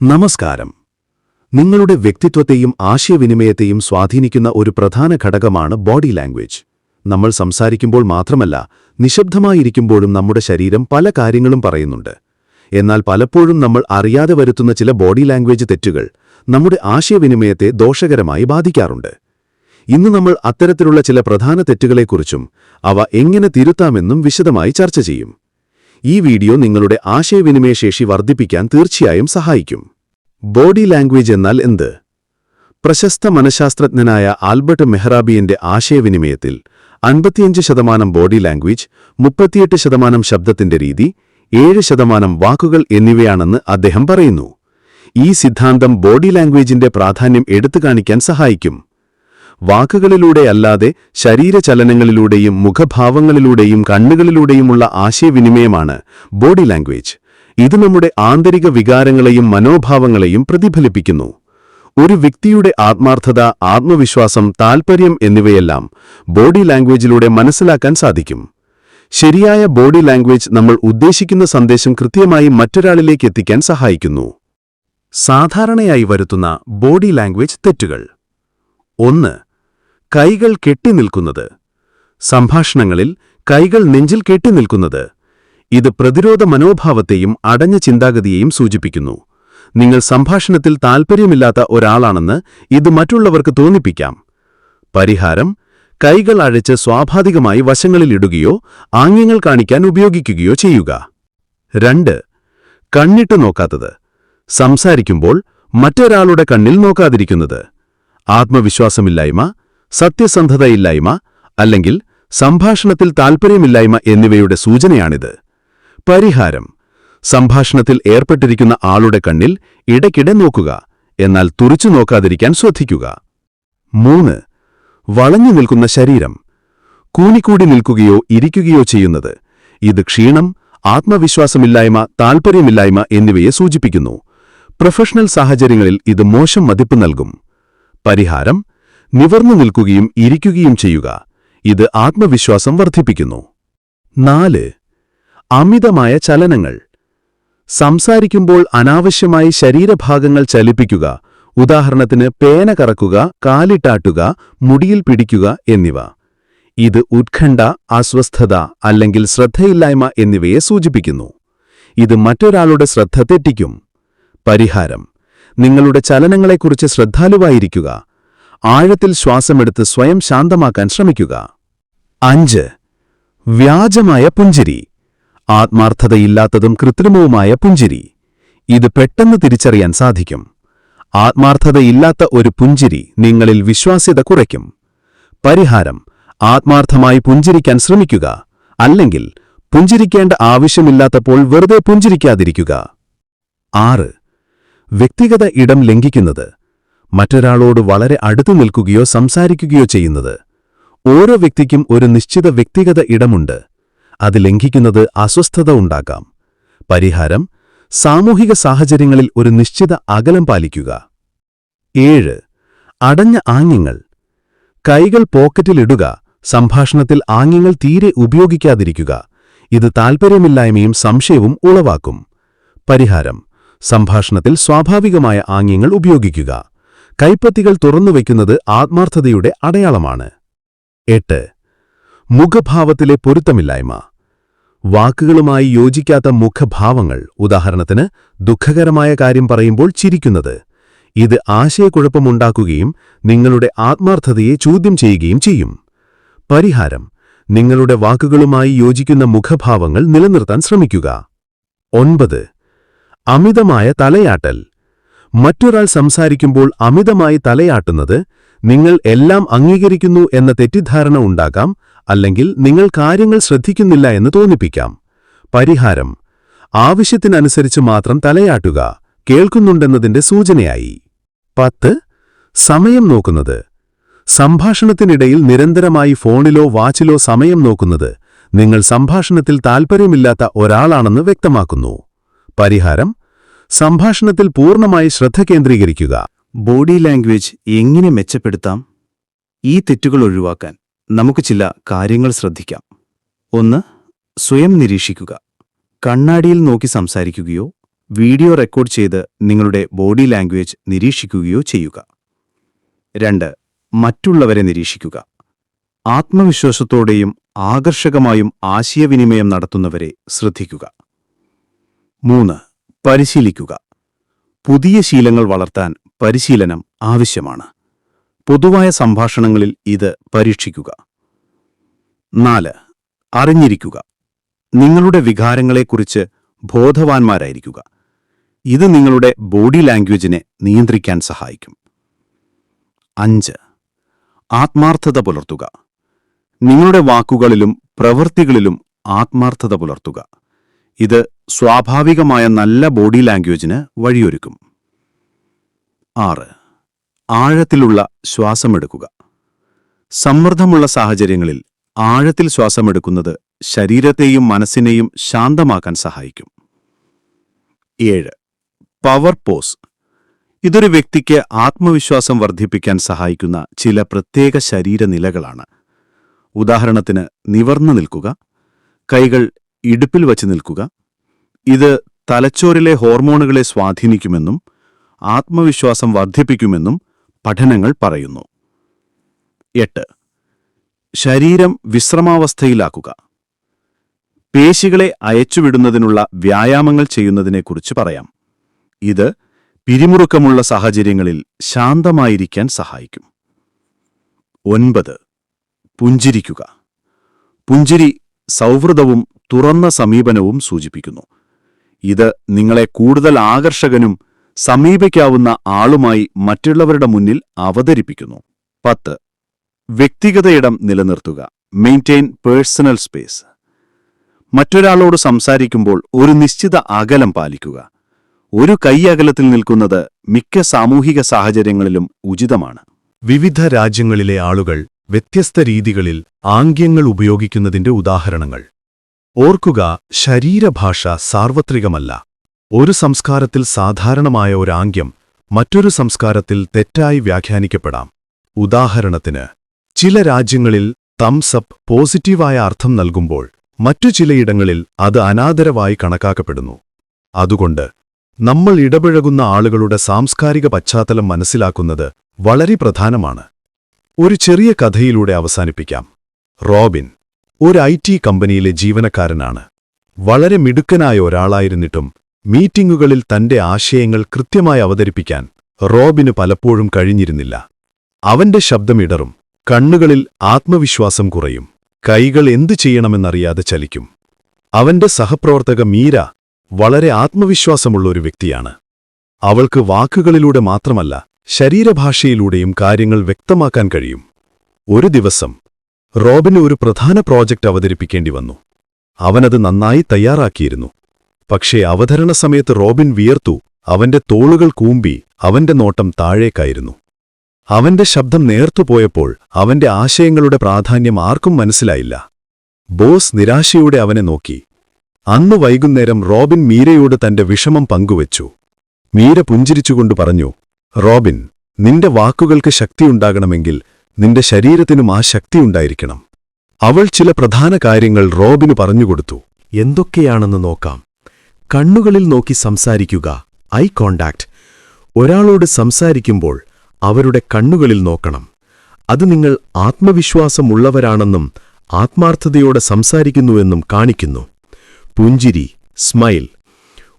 നമസ്കാരം. നിങ്ങളുടെ വ്യക്തിത്വത്തെയും ആശയവിനിമയത്തെയും സ്വാധീനിക്കുന്ന ഒരു പ്രധാന ഘടകമാണ് ബോഡി ലാംഗ്വേജ്. നമ്മൾ സംസാരിക്കുമ്പോൾ മാത്രമല്ല നിശബ്ദമായിരിക്കുമ്പോഴും നമ്മുടെ ശരീരം പല കാര്യങ്ങളും പറയുന്നുണ്ട്. എന്നാൽ പലപ്പോഴും നമ്മൾ അറിയാതെ വരുത്തുന്ന ചില ബോഡി ലാംഗ്വേജ് തെറ്റുകൾ നമ്മുടെ ആശയവിനിമയത്തെ ദോഷകരമായി ബാധിക്കാറുണ്ട്. ഇന്ന് നമ്മൾ അത്തരത്തിലുള്ള ചില പ്രധാന തെറ്റുകളെക്കുറിച്ചും അവ എങ്ങനെ തിരുത്താമെന്നും വിശദമായി ചർച്ച ചെയ്യും. ഈ വീഡിയോ നിങ്ങളുടെ ആശയവിനിമയ ശേഷി വർദ്ധിപ്പിക്കാൻ തീർച്ചയായും സഹായിക്കും. ബോഡി ലാംഗ്വേജ് എന്നാൽ എന്ത്? പ്രശസ്ത മനഃശാസ്ത്രജ്ഞനായ ആൽബർട്ട് മെഹ്റാബിയന്റെ ആശയവിനിമയത്തിൽ അൻപത്തിയഞ്ച് ശതമാനം ബോഡി ലാംഗ്വേജ് മുപ്പത്തിയെട്ട് ശതമാനം ശബ്ദത്തിന്റെ രീതി ഏഴ് ശതമാനം വാക്കുകൾ എന്നിവയാണെന്ന് അദ്ദേഹം പറയുന്നു. ഈ സിദ്ധാന്തം ബോഡി ലാംഗ്വേജിന്റെ പ്രാധാന്യം എടുത്തു കാണിക്കാൻ സഹായിക്കും. വാക്കുകളിലൂടെയല്ലാതെ ശരീരചലനങ്ങളിലൂടെയും മുഖഭാവങ്ങളിലൂടെയും കണ്ണുകളിലൂടെയുമുള്ള ആശയവിനിമയമാണ് ബോഡി ലാംഗ്വേജ്. ഇത് നമ്മുടെ ആന്തരിക വികാരങ്ങളെയും മനോഭാവങ്ങളെയും പ്രതിഫലിപ്പിക്കുന്നു. ഒരു വ്യക്തിയുടെ ആത്മാർത്ഥത ആത്മവിശ്വാസം താൽപ്പര്യം എന്നിവയെല്ലാം ബോഡി ലാംഗ്വേജിലൂടെ മനസ്സിലാക്കാൻ സാധിക്കും. ശരിയായ ബോഡി ലാംഗ്വേജ് നമ്മൾ ഉദ്ദേശിക്കുന്ന സന്ദേശം കൃത്യമായി മറ്റൊരാളിലേക്ക് എത്തിക്കാൻ സഹായിക്കുന്നു. സാധാരണയായി വരുത്തുന്ന ബോഡി ലാംഗ്വേജ് തെറ്റുകൾ. ഒന്ന് കൈകൾ കെട്ടിനിൽക്കുന്നത്. സംഭാഷണങ്ങളിൽ കൈകൾ നെഞ്ചിൽ കെട്ടിനിൽക്കുന്നത്. ഇത് പ്രതിരോധ മനോഭാവത്തെയും അടഞ്ഞ ചിന്താഗതിയെയും സൂചിപ്പിക്കുന്നു. നിങ്ങൾ സംഭാഷണത്തിൽ താൽപ്പര്യമില്ലാത്ത ഒരാളാണെന്ന് ഇത് മറ്റുള്ളവർക്ക് തോന്നിപ്പിക്കാം. പരിഹാരം കൈകൾ അഴച്ച് സ്വാഭാവികമായി വശങ്ങളിലിടുകയോ ആംഗ്യങ്ങൾ കാണിക്കാൻ ഉപയോഗിക്കുകയോ ചെയ്യുക. രണ്ട് കണ്ണിട്ട് നോക്കാത്തത്. സംസാരിക്കുമ്പോൾ മറ്റൊരാളുടെ കണ്ണിൽ നോക്കാതിരിക്കുന്നത്. ആത്മവിശ്വാസമില്ലായ്മ സത്യസന്ധതയില്ലായ്മ അല്ലെങ്കിൽ സംഭാഷണത്തിൽ താൽപ്പര്യമില്ലായ്മ എന്നിവയുടെ സൂചനയാണിത്. പരിഹാരം സംഭാഷണത്തിൽ ഏർപ്പെട്ടിരിക്കുന്ന ആളുടെ കണ്ണിൽ ഇടയ്ക്കിടെ നോക്കുക എന്നാൽ തുറിച്ചു നോക്കാതിരിക്കാൻ ശ്രദ്ധിക്കുക. മൂന്ന് വളഞ്ഞു നിൽക്കുന്ന ശരീരം കൂനിക്കൂടി നിൽക്കുകയോ ഇരിക്കുകയോ ചെയ്യുന്നത് ഇത് ക്ഷീണം ആത്മവിശ്വാസമില്ലായ്മ താൽപ്പര്യമില്ലായ്മ എന്നിവയെ സൂചിപ്പിക്കുന്നു. പ്രൊഫഷണൽ സാഹചര്യങ്ങളിൽ ഇത് മോശം മതിപ്പ് നൽകും. പരിഹാരം നിവർന്നു നിൽക്കുകയും ഇരിക്കുകയും ചെയ്യുക. ഇത് ആത്മവിശ്വാസം വർദ്ധിപ്പിക്കുന്നു. നാല് അമിതമായ ചലനങ്ങൾ. സംസാരിക്കുമ്പോൾ അനാവശ്യമായി ശരീരഭാഗങ്ങൾ ചലിപ്പിക്കുക ഉദാഹരണത്തിന് പേന കറക്കുക കാലിട്ടാട്ടുക മുടിയിൽ പിടിക്കുക എന്നിവ. ഇത് ഉത്കണ്ഠ അസ്വസ്ഥത അല്ലെങ്കിൽ ശ്രദ്ധയില്ലായ്മ എന്നിവയെ സൂചിപ്പിക്കുന്നു. ഇത് മറ്റൊരാളുടെ ശ്രദ്ധ തെറ്റിക്കും. പരിഹാരം. നിങ്ങളുടെ ചലനങ്ങളെക്കുറിച്ച് ശ്രദ്ധാലുവായിരിക്കുക. ആഴത്തിൽ ശ്വാസമെടുത്ത് സ്വയം ശാന്തമാക്കാൻ ശ്രമിക്കുക. അഞ്ച്. വ്യാജമായ പുഞ്ചിരി. ആത്മാർത്ഥതയില്ലാത്തതും കൃത്രിമവുമായ പുഞ്ചിരി. ഇത് പെട്ടെന്ന് തിരിച്ചറിയാൻ സാധിക്കും. ആത്മാർത്ഥതയില്ലാത്ത ഒരു പുഞ്ചിരി നിങ്ങളിൽ വിശ്വാസ്യത കുറയ്ക്കും. പരിഹാരം. ആത്മാർത്ഥമായി പുഞ്ചിരിക്കാൻ ശ്രമിക്കുക. അല്ലെങ്കിൽ പുഞ്ചിരിക്കേണ്ട ആവശ്യമില്ലാത്തപ്പോൾ വെറുതെ പുഞ്ചിരിക്കാതിരിക്കുക. ആറ്. വ്യക്തിഗത ഇടം ലംഘിക്കുന്നത്. മറ്റൊരാളോട് വളരെ അടുത്തു നിൽക്കുകയോ സംസാരിക്കുകയോ ചെയ്യുന്നത്. ഓരോ വ്യക്തിക്കും ഒരു നിശ്ചിത വ്യക്തിഗത ഇടമുണ്ട്. അത് ലംഘിക്കുന്നത് അസ്വസ്ഥത ഉണ്ടാക്കാം. പരിഹാരം സാമൂഹിക സാഹചര്യങ്ങളിൽ ഒരു നിശ്ചിത അകലം പാലിക്കുക. ഏഴ് അടഞ്ഞ ആംഗ്യങ്ങൾ. കൈകൾ പോക്കറ്റിലിടുക സംഭാഷണത്തിൽ ആംഗ്യങ്ങൾ തീരെ ഉപയോഗിക്കാതിരിക്കുക. ഇത് താൽപ്പര്യമില്ലായ്മയും സംശയവും ഉളവാക്കും. പരിഹാരം സംഭാഷണത്തിൽ സ്വാഭാവികമായ ആംഗ്യങ്ങൾ ഉപയോഗിക്കുക. കൈപ്പത്തികൾ തുറന്നുവയ്ക്കുന്നത് ആത്മാർത്ഥതയുടെ അടയാളമാണ്. എട്ട്. മുഖഭാവത്തിലെ പൊരുത്തമില്ലായ്മ. വാക്കുകളുമായി യോജിക്കാത്ത മുഖഭാവങ്ങൾ. ഉദാഹരണത്തിന് ദുഃഖകരമായ കാര്യം പറയുമ്പോൾ ചിരിക്കുന്നത്. ഇത് ആശയക്കുഴപ്പമുണ്ടാക്കുകയും നിങ്ങളുടെ ആത്മാർത്ഥതയെ ചോദ്യം ചെയ്യുകയും ചെയ്യും. പരിഹാരം. നിങ്ങളുടെ വാക്കുകളുമായി യോജിക്കുന്ന മുഖഭാവങ്ങൾ നിലനിർത്താൻ ശ്രമിക്കുക. ഒൻപത്. അമിതമായ തലയാട്ടൽ. മറ്റൊരാൾ സംസാരിക്കുമ്പോൾ അമിതമായി തലയാട്ടുന്നത് നിങ്ങൾ എല്ലാം അംഗീകരിക്കുന്നു എന്ന തെറ്റിദ്ധാരണ ഉണ്ടാകാം അല്ലെങ്കിൽ നിങ്ങൾ കാര്യങ്ങൾ ശ്രദ്ധിക്കുന്നില്ല എന്ന് തോന്നിപ്പിക്കാം. പരിഹാരം. ആവശ്യത്തിനനുസരിച്ച് മാത്രം തലയാട്ടുക. കേൾക്കുന്നുണ്ടെന്നതിന്റെ സൂചനയായി. പത്ത്. സമയം നോക്കുന്നത്. സംഭാഷണത്തിനിടയിൽ നിരന്തരമായി ഫോണിലോ വാച്ചിലോ സമയം നോക്കുന്നത് നിങ്ങൾ സംഭാഷണത്തിൽ താൽപ്പര്യമില്ലാത്ത ഒരാളാണെന്ന് വ്യക്തമാക്കുന്നു. പരിഹാരം. സംഭാഷണത്തിൽ പൂർണമായി ശ്രദ്ധ കേന്ദ്രീകരിക്കുക. ബോഡി ലാംഗ്വേജ് എങ്ങനെ മെച്ചപ്പെടുത്താം? ഈ തെറ്റുകൾ ഒഴിവാക്കാൻ നമുക്ക് ചില കാര്യങ്ങൾ ശ്രദ്ധിക്കാം. ഒന്ന് സ്വയം നിരീക്ഷിക്കുക. കണ്ണാടിയിൽ നോക്കി സംസാരിക്കുകയോ വീഡിയോ റെക്കോർഡ് ചെയ്ത് നിങ്ങളുടെ ബോഡി ലാംഗ്വേജ് നിരീക്ഷിക്കുകയോ ചെയ്യുക. രണ്ട് മറ്റുള്ളവരെ നിരീക്ഷിക്കുക. ആത്മവിശ്വാസത്തോടെയും ആകർഷകമായും ആശയവിനിമയം നടത്തുന്നവരെ ശ്രദ്ധിക്കുക. മൂന്ന് പരിശീലിക്കുക. പുതിയ ശീലങ്ങൾ വളർത്താൻ പരിശീലനം ആവശ്യമാണ്. പൊതുവായ സംഭാഷണങ്ങളിൽ ഇത് പരീക്ഷിക്കുക. നാല് അറിഞ്ഞിരിക്കുക. നിങ്ങളുടെ വികാരങ്ങളെക്കുറിച്ച് ബോധവാന്മാരായിരിക്കുക. ഇത് നിങ്ങളുടെ ബോഡി ലാംഗ്വേജിനെ നിയന്ത്രിക്കാൻ സഹായിക്കും. അഞ്ച് ആത്മാർത്ഥത പുലർത്തുക. നിങ്ങളുടെ വാക്കുകളിലും പ്രവൃത്തികളിലും ആത്മാർത്ഥത പുലർത്തുക. ഇത് സ്വാഭാവികമായ നല്ല ബോഡി ലാംഗ്വേജിന് വഴിയൊരുക്കും. ആറ്. ആഴത്തിലുള്ള ശ്വാസമെടുക്കുക. സമ്മർദ്ദമുള്ള സാഹചര്യങ്ങളിൽ ആഴത്തിൽ ശ്വാസമെടുക്കുന്നത് ശരീരത്തെയും മനസ്സിനെയും ശാന്തമാക്കാൻ സഹായിക്കും. ഏഴ്. Power pose. ഇതൊരു വ്യക്തിക്ക് ആത്മവിശ്വാസം വർദ്ധിപ്പിക്കാൻ സഹായിക്കുന്ന ചില പ്രത്യേക ശരീരനിലകളാണ്. ഉദാഹരണത്തിന് നിവർന്നു നിൽക്കുക കൈകൾ ഇടുപ്പിൽ വച്ച് നിൽക്കുക. ഇത് തലച്ചോറിലെ ഹോർമോണുകളെ സ്വാധീനിക്കുമെന്നും ആത്മവിശ്വാസം വർദ്ധിപ്പിക്കുമെന്നും പഠനങ്ങൾ പറയുന്നു. എട്ട്. ശരീരം വിശ്രമാവസ്ഥയിലാക്കുക. പേശികളെ അയച്ചുവിടുന്നതിനുള്ള വ്യായാമങ്ങൾ ചെയ്യുന്നതിനെക്കുറിച്ച് പറയാം. ഇത് പിരിമുറുക്കമുള്ള സാഹചര്യങ്ങളിൽ ശാന്തമായിരിക്കാൻ സഹായിക്കും. ഒൻപത്. പുഞ്ചിരിക്കുക. പുഞ്ചിരി സൗഹൃദവും തുറന്ന സമീപനവും സൂചിപ്പിക്കുന്നു. ഇത് നിങ്ങളെ കൂടുതൽ ആകർഷകനും സമീപിക്കാവുന്ന ആളുമായി മറ്റുള്ളവരുടെ മുന്നിൽ അവതരിപ്പിക്കുന്നു. പത്ത്. വ്യക്തിഗത ഇടം നിലനിർത്തുക. മെയിന്റെയിൻ പേഴ്സണൽ സ്പേസ് മറ്റൊരാളോട് സംസാരിക്കുമ്പോൾ ഒരു നിശ്ചിത അകലം പാലിക്കുക. ഒരു കൈ അകലത്തിൽ നിൽക്കുന്നത് മിക്ക സാമൂഹിക സാഹചര്യങ്ങളിലും ഉചിതമാണ്. വിവിധ രാജ്യങ്ങളിലെ ആളുകൾ വ്യത്യസ്ത രീതികളിൽ ആംഗ്യങ്ങൾ ഉപയോഗിക്കുന്നതിന്റെ ഉദാഹരണങ്ങൾ. ഓർക്കുക ശരീരഭാഷ സാർവത്രികമല്ല. ഒരു സംസ്കാരത്തിൽ സാധാരണമായ ഒരാംഗ്യം മറ്റൊരു സംസ്കാരത്തിൽ തെറ്റായി വ്യാഖ്യാനിക്കപ്പെടാം. ഉദാഹരണത്തിന് ചില രാജ്യങ്ങളിൽ തംസപ്പ് പോസിറ്റീവായ അർത്ഥം നൽകുമ്പോൾ മറ്റു ചിലയിടങ്ങളിൽ അത് അനാദരവായി കണക്കാക്കപ്പെടുന്നു. അതുകൊണ്ട് നമ്മൾ ഇടപഴകുന്ന ആളുകളുടെ സാംസ്കാരിക പശ്ചാത്തലം മനസ്സിലാക്കുന്നത് വളരെ പ്രധാനമാണ്. ഒരു ചെറിയ കഥയിലൂടെ അവസാനിപ്പിക്കാം. റോബിൻ ഒരു ഐ ടി കമ്പനിയിലെ ജീവനക്കാരനാണ്. വളരെ മിടുക്കനായ ഒരാളായിരുന്നിട്ടും മീറ്റിംഗുകളിൽ തന്റെ ആശയങ്ങൾ കൃത്യമായി അവതരിപ്പിക്കാൻ റോബിന് പലപ്പോഴും കഴിഞ്ഞിരുന്നില്ല. അവന്റെ ശബ്ദമിടറും കണ്ണുകളിൽ ആത്മവിശ്വാസം കുറയും കൈകൾ എന്തു ചെയ്യണമെന്നറിയാതെ ചലിക്കും. അവന്റെ സഹപ്രവർത്തക മീര വളരെ ആത്മവിശ്വാസമുള്ള ഒരു വ്യക്തിയാണ്. അവൾക്ക് വാക്കുകളിലൂടെ മാത്രമല്ല ശരീരഭാഷയിലൂടെയും കാര്യങ്ങൾ വ്യക്തമാക്കാൻ കഴിയും. ഒരു ദിവസം റോബിന് ഒരു പ്രധാന പ്രോജക്റ്റ് അവതരിപ്പിക്കേണ്ടി വന്നു. അവനത് നന്നായി തയ്യാറാക്കിയിരുന്നു. പക്ഷേ അവതരണ സമയത്ത് റോബിൻ വിയർത്തു അവന്റെ തോളുകൾ കൂമ്പി അവന്റെ നോട്ടം താഴേക്കായിരുന്നു. അവന്റെ ശബ്ദം നേർത്തുപോയപ്പോൾ അവന്റെ ആശയങ്ങളുടെ പ്രാധാന്യം ആർക്കും മനസ്സിലായില്ല. ബോസ് നിരാശയോടെ അവനെ നോക്കി. അന്ന് വൈകുന്നേരം റോബിൻ മീരയോട് തന്റെ വിഷമം പങ്കുവച്ചു. മീര പുഞ്ചിരിച്ചുകൊണ്ട് പറഞ്ഞു റോബിൻ നിന്റെ വാക്കുകൾക്ക് ശക്തിയുണ്ടാകണമെങ്കിൽ നിന്റെ ശരീരത്തിനും ആ ശക്തിയുണ്ടായിരിക്കണം അവൾ ചില പ്രധാന കാര്യങ്ങൾ റോബിന് പറഞ്ഞുകൊടുത്തു എന്തൊക്കെയാണെന്ന് നോക്കാം. കണ്ണുകളിൽ നോക്കി സംസാരിക്കുക. ഐ കോണ്ടാക്ട് ഒരാളോട് സംസാരിക്കുമ്പോൾ അവരുടെ കണ്ണുകളിൽ നോക്കണം. അത് നിങ്ങൾ ആത്മവിശ്വാസമുള്ളവരാണെന്നും ആത്മാർത്ഥതയോടെ സംസാരിക്കുന്നുവെന്നും കാണിക്കുന്നു. പുഞ്ചിരി സ്മൈൽ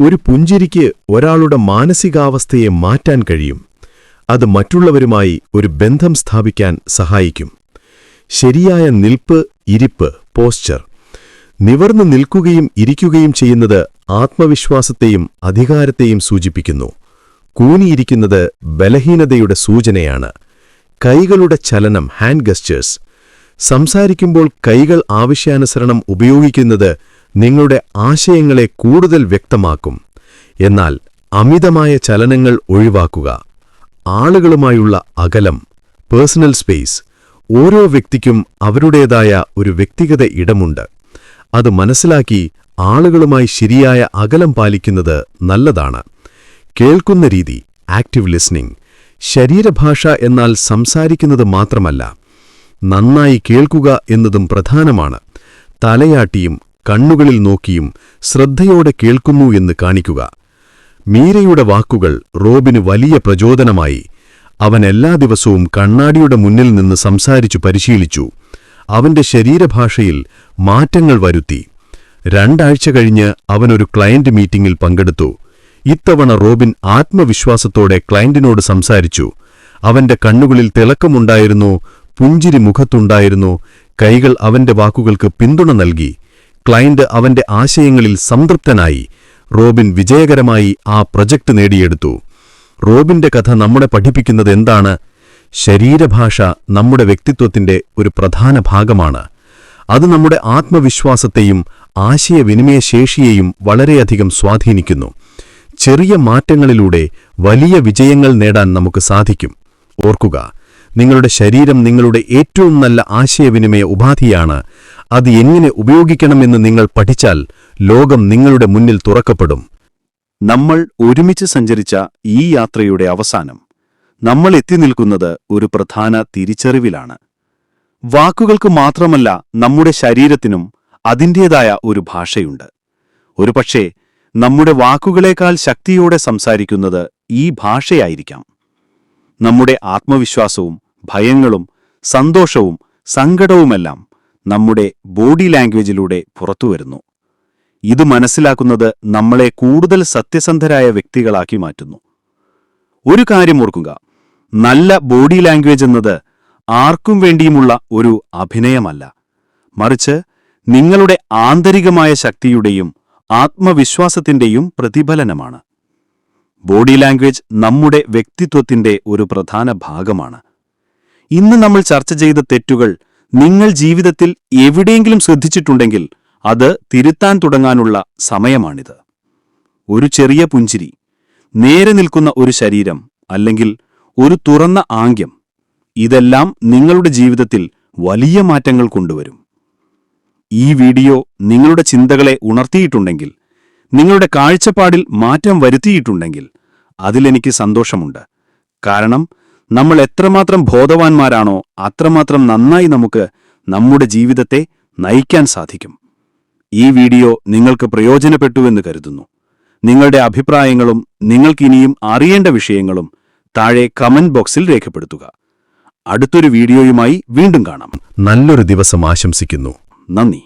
ഒരു പുഞ്ചിരിക്ക് ഒരാളുടെ മാനസികാവസ്ഥയെ മാറ്റാൻ കഴിയും. അത് മറ്റുള്ളവരുമായി ഒരു ബന്ധം സ്ഥാപിക്കാൻ സഹായിക്കും. ശരിയായ നിൽപ്പ് ഇരിപ്പ് പോസ്ചർ. നിവർന്നു നിൽക്കുകയും ഇരിക്കുകയും ചെയ്യുന്നത് ആത്മവിശ്വാസത്തെയും അധികാരത്തെയും സൂചിപ്പിക്കുന്നു. കൂനിയിരിക്കുന്നത് ബലഹീനതയുടെ സൂചനയാണ്. കൈകളുടെ ചലനം ഹാൻഡ് ഗസ്റ്റേഴ്സ് സംസാരിക്കുമ്പോൾ കൈകൾ ആവശ്യാനുസരണം ഉപയോഗിക്കുന്നത് നിങ്ങളുടെ ആശയങ്ങളെ കൂടുതൽ വ്യക്തമാക്കും. എന്നാൽ അമിതമായ ചലനങ്ങൾ ഒഴിവാക്കുക. ആളുകളുമായുള്ള അകലം പേഴ്സണൽ സ്പേസ് ഓരോ വ്യക്തിക്കും അവരുടേതായ ഒരു വ്യക്തിഗത ഇടമുണ്ട്. അത് മനസ്സിലാക്കി ആളുകളുമായി ശരിയായ അകലം പാലിക്കുന്നത് നല്ലതാണ്. കേൾക്കുന്ന രീതി ആക്റ്റീവ് ലിസ്ണിംഗ് ശരീരഭാഷ എന്നാൽ സംസാരിക്കുന്നത് മാത്രമല്ല നന്നായി കേൾക്കുക എന്നതും പ്രധാനമാണ്. തലയാട്ടിയും കണ്ണുകളിൽ നോക്കിയും ശ്രദ്ധയോടെ കേൾക്കുന്നു എന്ന് കാണിക്കുക. മീരയുടെ വാക്കുകൾ റോബിന് വലിയ പ്രചോദനമായി. അവൻ എല്ലാ ദിവസവും കണ്ണാടിയുടെ മുന്നിൽ നിന്ന് സംസാരിച്ചു പരിശീലിച്ചു. അവന്റെ ശരീരഭാഷയിൽ മാറ്റങ്ങൾ വരുത്തി. രണ്ടാഴ്ച കഴിഞ്ഞ് അവനൊരു ക്ലയന്റ് മീറ്റിംഗിൽ പങ്കെടുത്തു. ഇത്തവണ റോബിൻ ആത്മവിശ്വാസത്തോടെ ക്ലയന്റിനോട് സംസാരിച്ചു. അവന്റെ കണ്ണുകളിൽ തിളക്കമുണ്ടായിരുന്നു പുഞ്ചിരി മുഖത്തുണ്ടായിരുന്നു. കൈകൾ അവന്റെ വാക്കുകൾക്ക് പിന്തുണ നൽകി. ക്ലയന്റ് അവന്റെ ആശയങ്ങളിൽ സംതൃപ്തനായി റോബിൻ വിജയകരമായി ആ പ്രൊജക്ട് നേടിയെടുത്തു. റോബിന്റെ കഥ നമ്മളെ പഠിപ്പിക്കുന്നത് എന്താണ്? ശരീരഭാഷ നമ്മുടെ വ്യക്തിത്വത്തിന്റെ ഒരു പ്രധാന ഭാഗമാണ്. അത് നമ്മുടെ ആത്മവിശ്വാസത്തെയും ആശയവിനിമയ ആശയവിനിമയശേഷിയെയും വളരെയധികം സ്വാധീനിക്കുന്നു. ചെറിയ മാറ്റങ്ങളിലൂടെ വലിയ വിജയങ്ങൾ നേടാൻ നമുക്ക് സാധിക്കും. ഓർക്കുക നിങ്ങളുടെ ശരീരം നിങ്ങളുടെ ഏറ്റവും നല്ല ആശയവിനിമയ ഉപാധിയാണ്. അത് എങ്ങനെ ഉപയോഗിക്കണമെന്ന് നിങ്ങൾ പഠിച്ചാൽ ലോകം നിങ്ങളുടെ മുന്നിൽ തുറക്കപ്പെടും. നമ്മൾ ഒരുമിച്ച് സഞ്ചരിച്ച ഈ യാത്രയുടെ അവസാനം. നമ്മൾ എത്തി നിൽക്കുന്നത് ഒരു പ്രധാന തിരിച്ചറിവിലാണ്. വാക്കുകൾക്ക് മാത്രമല്ല നമ്മുടെ ശരീരത്തിനും അതിന്റേതായ ഒരു ഭാഷയുണ്ട്. ഒരുപക്ഷേ നമ്മുടെ വാക്കുകളേക്കാൾ ശക്തിയോടെ സംസാരിക്കുന്നത് ഈ ഭാഷയായിരിക്കാം. നമ്മുടെ ആത്മവിശ്വാസവും ഭയങ്ങളും സന്തോഷവും സങ്കടവുമെല്ലാം നമ്മുടെ ബോഡി ലാംഗ്വേജിലൂടെ പുറത്തുവരുന്നു ഇത് മനസ്സിലാക്കുന്നത് നമ്മളെ കൂടുതൽ സത്യസന്ധരായ വ്യക്തികളാക്കി മാറ്റുന്നു. ഒരു കാര്യം ഓർക്കുക. നല്ല ബോഡി ലാംഗ്വേജ് എന്നത് ആർക്കും വേണ്ടിയുമുള്ള ഒരു അഭിനയമല്ല. മറിച്ച് നിങ്ങളുടെ ആന്തരികമായ ശക്തിയുടെയും ആത്മവിശ്വാസത്തിന്റെയും പ്രതിഫലനമാണ്. ബോഡി ലാംഗ്വേജ് നമ്മുടെ വ്യക്തിത്വത്തിന്റെ ഒരു പ്രധാന ഭാഗമാണ്. ഇന്ന് നമ്മൾ ചർച്ച ചെയ്ത തെറ്റുകൾ നിങ്ങൾ ജീവിതത്തിൽ എവിടെയെങ്കിലും ശ്രദ്ധിച്ചിട്ടുണ്ടെങ്കിൽ അത് തിരുത്താൻ തുടങ്ങാനുള്ള സമയമാണിത്. ഒരു ചെറിയ പുഞ്ചിരി നേരെ നിൽക്കുന്ന ഒരു ശരീരം അല്ലെങ്കിൽ ഒരു തുറന്ന ആംഗ്യം ഇതെല്ലാം നിങ്ങളുടെ ജീവിതത്തിൽ വലിയ മാറ്റങ്ങൾ കൊണ്ടുവരും. ഈ വീഡിയോ നിങ്ങളുടെ ചിന്തകളെ ഉണർത്തിയിട്ടുണ്ടെങ്കിൽ നിങ്ങളുടെ കാഴ്ചപ്പാടിൽ മാറ്റം വരുത്തിയിട്ടുണ്ടെങ്കിൽ അതിലെനിക്ക് സന്തോഷമുണ്ട്. കാരണം നമ്മൾ എത്രമാത്രം ബോധവാന്മാരാണോ അത്രമാത്രം നന്നായി നമുക്ക് നമ്മുടെ ജീവിതത്തെ നയിക്കാൻ സാധിക്കും. ഈ വീഡിയോ നിങ്ങൾക്ക് പ്രയോജനപ്പെട്ടുവെന്ന് കരുതുന്നു. നിങ്ങളുടെ അഭിപ്രായങ്ങളും നിങ്ങൾക്കിനിയും അറിയേണ്ട വിഷയങ്ങളും താഴെ കമന്റ് ബോക്സിൽ രേഖപ്പെടുത്തുക. അടുത്തൊരു വീഡിയോയുമായി വീണ്ടും കാണാം. നല്ലൊരു ദിവസം ആശംസിക്കുന്നു. നന്ദി.